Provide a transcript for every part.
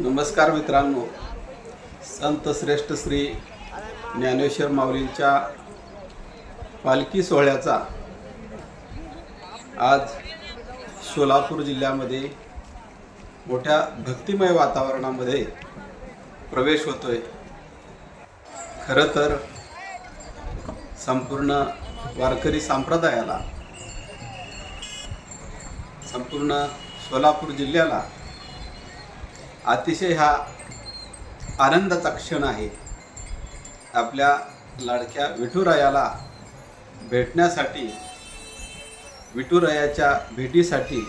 नमस्कार मित्रांनो. संत श्रेष्ठ श्री ज्ञानेश्वर माऊलींच्या पालखी सोहळ्याचा आज सोलापूर जिल्ह्यामध्ये मोठ्या भक्तिमय वातावरणामध्ये प्रवेश होतोय. खरं तर संपूर्ण वारकरी संप्रदायाला संपूर्ण सोलापूर जिल्ह्याला अतिशय हा आनंदाचा क्षण आहे. आपल्या लाडक्या विठुरायाला भेटण्यासाठी विठुरायाच्या भेटीसाठी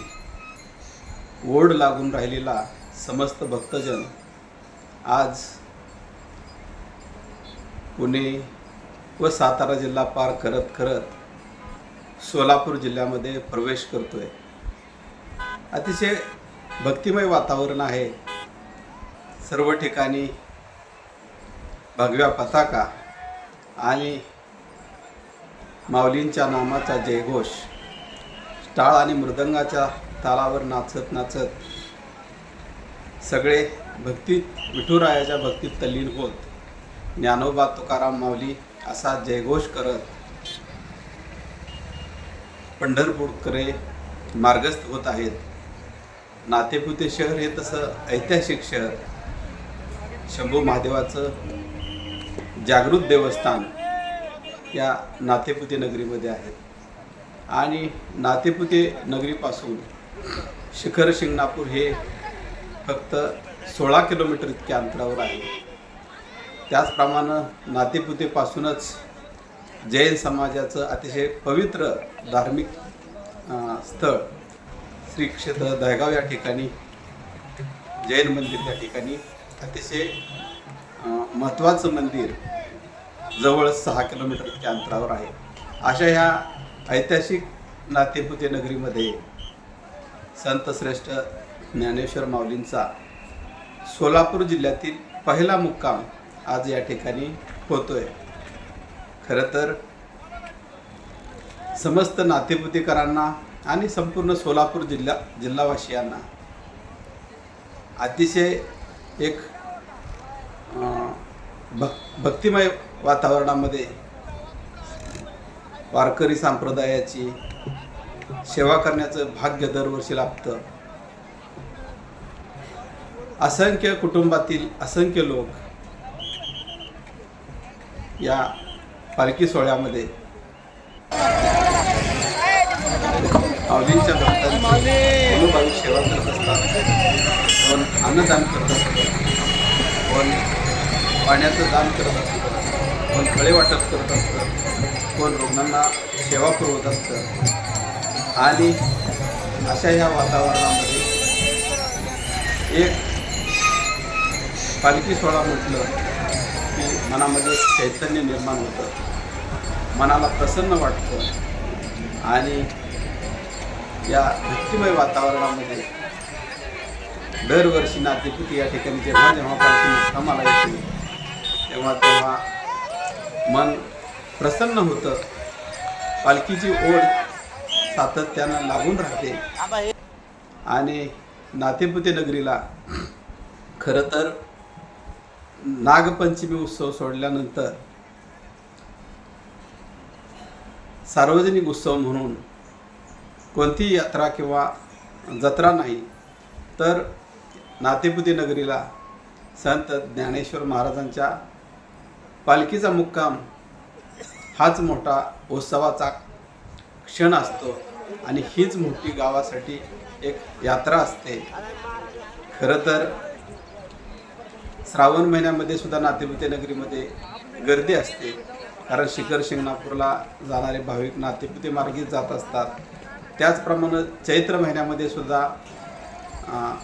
ओढ लागून राहिलेला समस्त भक्तजन आज पुणे व सातारा जिल्हा पार करत करत सोलापूर जिल्ह्यामध्ये प्रवेश करतोय. अतिशय भक्तिमय वातावरण आहे. सर्व ठिकाणी भगव्या पताका आणि माऊलींच्या नामाचा जयघोष. टाळ आणि मृदंगाच्या तालावर नाचत नाचत सगळे भक्तीत विठुरायाच्या भक्तीत तल्लीन होत. ज्ञानोबा तुकाराम माऊली असा जयघोष करत पंढरपूरकडे मार्गस्थ होत आहेत. नातेपुते शहर हे तसं ऐतिहासिक शहर. शंभू महादेवाचं जागृत देवस्थान या नातेपुते नगरीमध्ये आहे. आणि नातेपुते नगरीपासून शिखर शिंगणापूर हे फक्त सोळा किलोमीटर इतक्या अंतरावर आहे. त्याचप्रमाणे नातेपुतेपासूनच जैन समाजाचं अतिशय पवित्र धार्मिक स्थळ श्री क्षेत्र दहगाव या ठिकाणी जैन मंदिर त्या ठिकाणी अतिशय महत्त्वाचं मंदिर जवळ सहा किलोमीटरच्या अंतरावर आहे. अशा ह्या ऐतिहासिक नातेपुते नगरीमध्ये संत श्रेष्ठ ज्ञानेश्वर माऊलींचा सोलापूर जिल्ह्यातील पहिला मुक्काम आज या ठिकाणी होतोय. खरं तर समस्त नातेपुतेकरांना आणि संपूर्ण सोलापूर जिल्हा जिल्हावासियांना अतिशय एक भक भक्तिमय वातावरणामध्ये वारकरी संप्रदायाची सेवा करण्याचं भाग्य दरवर्षी लाभतं. असंख्य कुटुंबातील असंख्य लोक या पालखी सोहळ्यामध्ये माऊलींच्या भक्तांची अनुभावी सेवा करत असतात. अन्नदान करत असतं कोण पाण्याचं दान करत असतं कोण फळे वाटप करत असतं कोण रुग्णांना सेवा पुरवत असतं आणि अशा ह्या वातावरणामध्ये एक पालखी सोहळा म्हटलं की मनामध्ये चैतन्य निर्माण होतं. मनाला प्रसन्न वाटतं. आणि या भक्तिमय वातावरणामध्ये दरवर्षी नातेपुती या ठिकाणी जेव्हा जेव्हा पालखी मुक्कामाला येते तेव्हा तेव्हा मन प्रसन्न होतं. पालखीची ओढ सातत्यानं लागून राहते. आणि नातेपुते नगरीला खरं तर नागपंचमी उत्सव सोडल्यानंतर सार्वजनिक उत्सव म्हणून कोणतीही यात्रा किंवा जत्रा नाही तर नातेपुती नगरीला संत ज्ञानेश्वर महाराजांच्या पालखीचा मुक्काम हाच मोठा उत्सवाचा क्षण असतो आणि हीच मोठी गावासाठी एक यात्रा असते. खरं तर श्रावण महिन्यामध्ये सुद्धा नातेपुते नगरीमध्ये गर्दी असते. कारण शिखर शिंगणापूरला जाणारे भाविक नातेपुते मार्गीच जात असतात. त्याचप्रमाणे चैत्र महिन्यामध्ये सुद्धा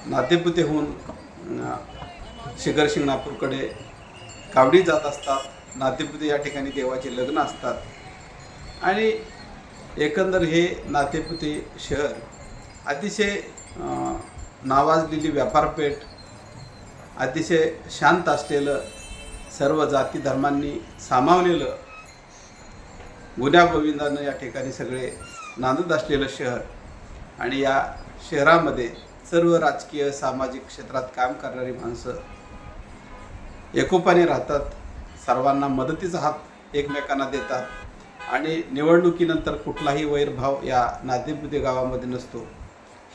नातेपुते होऊन अं, शिखर शिंगणापूरकडे कावडी जात असतात नातेपुते या ठिकाणी देवाचे लग्न असतात आणि एकंदर हे नातेपुते शहर अतिशय नावाजलेली व्यापारपेठ अतिशय शांत असलेलं सर्व जाती धर्मांनी सामावलेलं गुन्ह्या या ठिकाणी सगळे नांदत असलेलं शहर आणि या शहरामध्ये सर्व राजकीय सामाजिक क्षेत्रात काम करणारी माणसं एकोपाने राहतात. सर्वांना मदतीचा हात एकमेकांना देतात. आणि निवडणुकीनंतर कुठलाही वैरभाव या नादेबुदे गावामध्ये नसतो.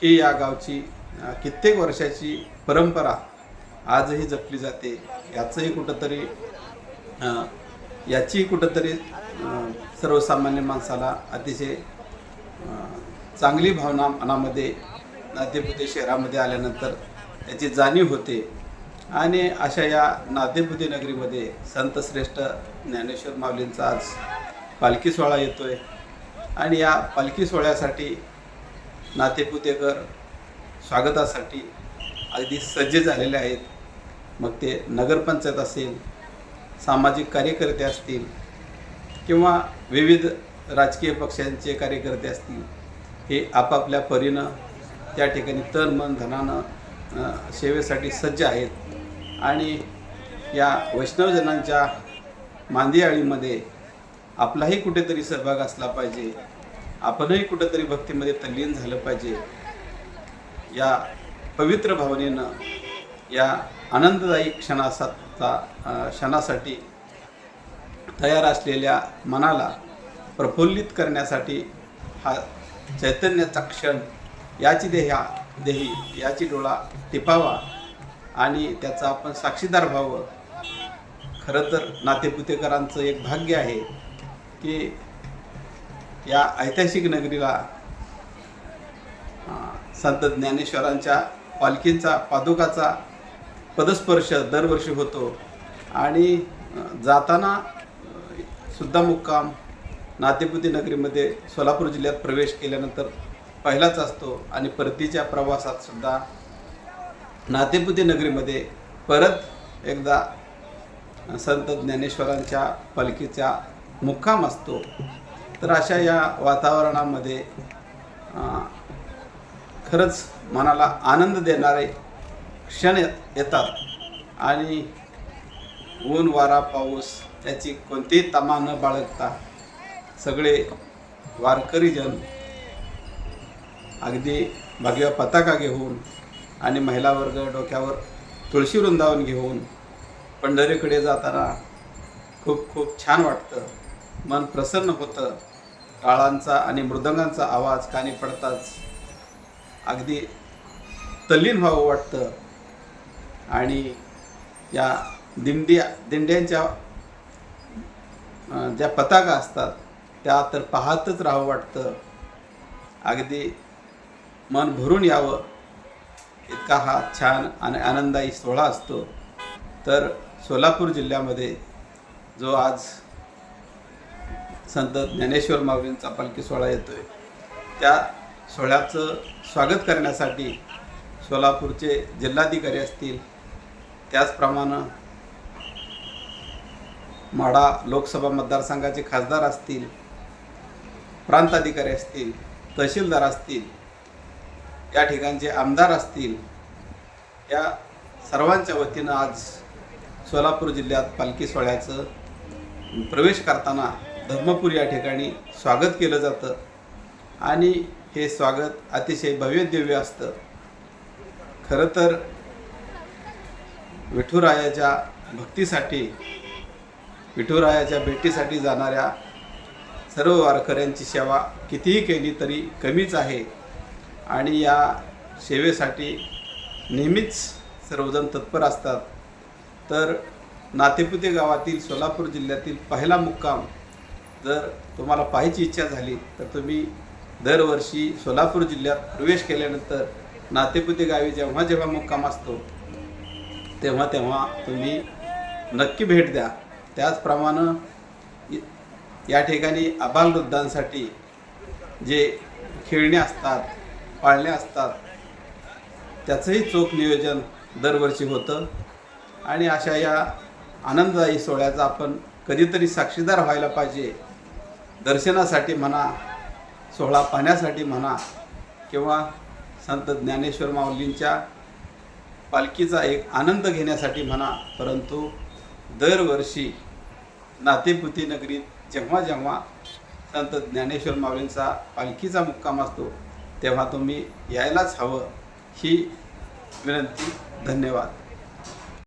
ही या गावची कित्येक वर्षाची परंपरा आजही जपली जाते. याचंही कुठंतरी याची कुठंतरी सर्वसामान्य माणसाला अतिशय चांगली भावना मनामध्ये नादेबुदे शहरामध्ये आल्यानंतर त्याची जाणीव होते. आणि अशा या नादेबुदे नगरीमध्ये संतश्रेष्ठ ज्ञानेश्वर माऊलींचा आज पालखी सोहळा येतो आहे आणि या पालखी सोहळ्यासाठी नातेपुतेकर स्वागतासाठी अगदी सज्ज झालेले आहेत. मग ते नगरपंचायत असेल सामाजिक कार्यकर्ते असतील किंवा विविध राजकीय पक्षांचे कार्यकर्ते असतील हे आपापल्या परीनं त्या ठिकाणी तन मन धनानं सेवेसाठी सज्ज आहेत. आणि या वैष्णवजनांच्या मांदियाळीमध्ये आपलाही कुठेतरी सहभाग असला पाहिजे. आपणही कुठेतरी भक्तीमध्ये तल्लीन झालं पाहिजे. या पवित्र भावनेनं या आनंददायी क्षणासाचा क्षणासाठी तयार असलेल्या मनाला प्रफुल्लित करण्यासाठी हा चैतन्याचा क्षण याची देह्या देही याची डोळा टिपावा आणि त्याचा आपण साक्षीदार व्हावं. खरं तर नातेपुतेकरांचं एक भाग्य आहे की या ऐतिहासिक नगरीला संत ज्ञानेश्वरांच्या पालखींचा पादुकाचा पदस्पर्श दरवर्षी होतो आणि जाताना सुद्धा मुक्काम नातेपुती नगरीमध्ये सोलापूर जिल्ह्यात प्रवेश केल्यानंतर पहिलाच असतो आणि परतीच्या प्रवासात सुद्धा नातेपुती नगरीमध्ये परत एकदा संत ज्ञानेश्वरांच्या पालखीचा मुक्काम असतो. तर अशा या वातावरणामध्ये खरंच मनाला आनंद देणारे क्षण येत- येतात. आणि ऊन वारा पाऊस याची कोणतीही तमा न बाळगता सगळे वारकरीजन अगदी भगव्या पताका घेऊन आणि महिला वर्ग डोक्यावर तुळशी वृंदावन घेऊन पंढरीकडे जाताना खूप खूप छान वाटतं. मन प्रसन्न होतं. टाळांचा आणि मृदंगांचा आवाज कानी पडताच अगदी तल्लीन व्हावं वाटतं. आणि या दिंड्या दिंड्यांच्या ज्या पताका असतात त्या तर पाहतच राहावं वाटतं. अगदी मन भरून यावं. इतका हा छान आणि आनंदायी सोहळा असतो. तर सोलापूर जिल्ह्यामध्ये जो आज संत ज्ञानेश्वर माऊलींचा पालखी सोहळा येतो आहे त्या सोहळ्याचं स्वागत करण्यासाठी सोलापूरचे जिल्हाधिकारी असतील त्याचप्रमाणे माडा लोकसभा मतदारसंघाचे खासदार असतील प्रांताधिकारी असतील तहसीलदार असतील या ठिकाणचे आमदार असतील या सर्वांच्या वतीनं आज सोलापूर जिल्ह्यात पालखी सोहळ्याचं प्रवेश करताना धर्मपूर या ठिकाणी स्वागत केलं जातं. आणि हे स्वागत अतिशय भव्यदिव्य असतं. खरं तर विठुरायाच्या भक्तीसाठी विठुरायाच्या भेटीसाठी जाणाऱ्या सर्व वारकऱ्यांची सेवा कितीही केली तरी कमीच आहे. आणि या सेवेसाठी नेहमीच सर्वजण तत्पर असतात. तर नातेपुते गावातील सोलापूर जिल्ह्यातील पहिला मुक्काम जर तुम्हाला पाहायची इच्छा झाली तर तुम्ही दरवर्षी सोलापूर जिल्ह्यात प्रवेश केल्यानंतर नातेपुते गावी जेव्हा जेव्हा मुक्काम असतो तेव्हा तेव्हा तुम्ही नक्की भेट द्या. त्याचप्रमाणे या ठिकाणी आबालवृद्धांसाठी जे खेळणे असतात पाळणे असतात. त्याचंही चोख नियोजन दरवर्षी होतं. आणि अशा या आनंददायी सोहळ्याचा आपण कधीतरी साक्षीदार व्हायला पाहिजे. दर्शनासाठी म्हणा सोहळा पाहण्यासाठी म्हणा किंवा संत ज्ञानेश्वर माऊलींच्या पालखीचा एक आनंद घेण्यासाठी म्हणा परंतु दरवर्षी नातेपुती नगरीत जेव्हा जेव्हा संत ज्ञानेश्वर माऊलींचा पालखीचा मुक्काम असतो तेव्हा तुम्ही यायलाच हवं ही विनंती. धन्यवाद.